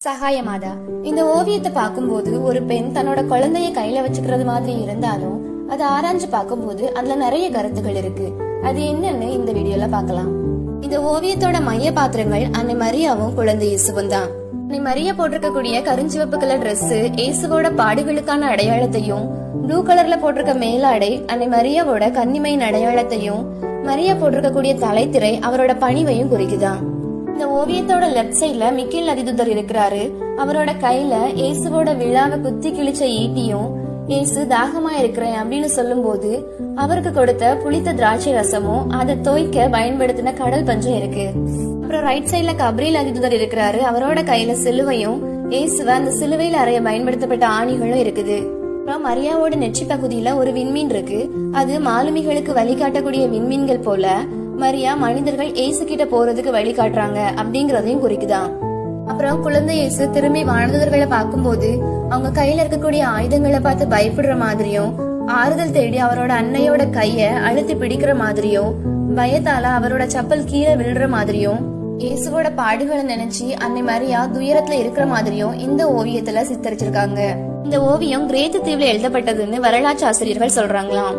சகாயமாதா இந்த ஓவியத்தை பார்க்கும்போது ஒரு பெண் தன்னோட குழந்தைய கையில வச்சுக்கிறது மாதிரி இருந்தாலும் அதை ஆராய்ஞ்சு பார்க்கும்போது அதுல நிறைய கருத்துகள் இருக்கு. அது என்னன்னு இந்த வீடியோல பார்க்கலாம். இந்த ஓவியத்தோட மைய பாத்திரங்கள் அன்னை மரியாவும் குழந்தை இயேசுவும் தான். அன்னை மரியா போட்டிருக்கக்கூடிய கருஞ்சிவப்பு கலர் ட்ரெஸ் இயேசுவோட பாடுகளுக்கான அடையாளத்தையும் ப்ளூ கலர்ல போட்டிருக்க மேலாடை அன்னை மரியாவோட கன்னிமையின் அடையாளத்தையும் மரியா போட்டிருக்கக்கூடிய தலைத்திரை அவரோட பணிவையும் குறிக்குதான். இந்த ஓவியத்தோட லெஃப்ட் சைடுல மிக்கில் அதிதுதர் இருக்கிறாரு. அவரோட கையில இயேசுவோட விழாவை குத்தி கிழிச்ச ஈட்டியும் இயேசு தாகமா இருக்கிறேன் அப்படின்னு சொல்லும்போது அவருக்கு கொடுத்த புளித்த திராட்சை ரசமும் அதை தோய்க்க பயன்படுத்தின கடல் பஞ்சும் இருக்கு. அப்புறம் ரைட் சைடுல கபிரில் அதிதுதர் இருக்கிறாரு. அவரோட கையில சிலுவையும் இயேசுவ அந்த சிலுவையில அறைய பயன்படுத்தப்பட்ட ஆணிகளும் இருக்குது. அப்புறம் மரியாவோட நெற்றி பகுதியில ஒரு விண்மீன் இருக்கு. அது மாலுமிகளுக்கு வழிகாட்டக்கூடிய விண்மீன்கள் போல மரியா மனிதர்கள் ஏசு கிட்ட போறதுக்கு வழிகாட்டுறாங்க அப்படிங்கறதையும் குறிக்குதாம் அப்புறம் குழந்தை இயேசு திரும்பி வாழ்ந்தவர்களை பார்க்கும்போது அவங்க கையில இருக்கக்கூடிய ஆயுதங்களை பார்த்து பயப்படுற மாதிரியும் ஆறுதல் தேடி அவரோட அன்னையோட கைய அழுத்தி பிடிக்கிற மாதிரியும் பயத்தால அவரோட சப்பல் கீழே விழுற மாதிரியும் இயேசுவோட பாடுகளை நினைச்சு அன்னை மரியா துயரத்துல இருக்கிற மாதிரியும் இந்த ஓவியத்துல சித்தரிச்சிருக்காங்க. இந்த ஓவியம் கிரேத்து தீவுல எழுதப்பட்டதுன்னு வரலாற்று ஆசிரியர்கள் சொல்றாங்களாம்.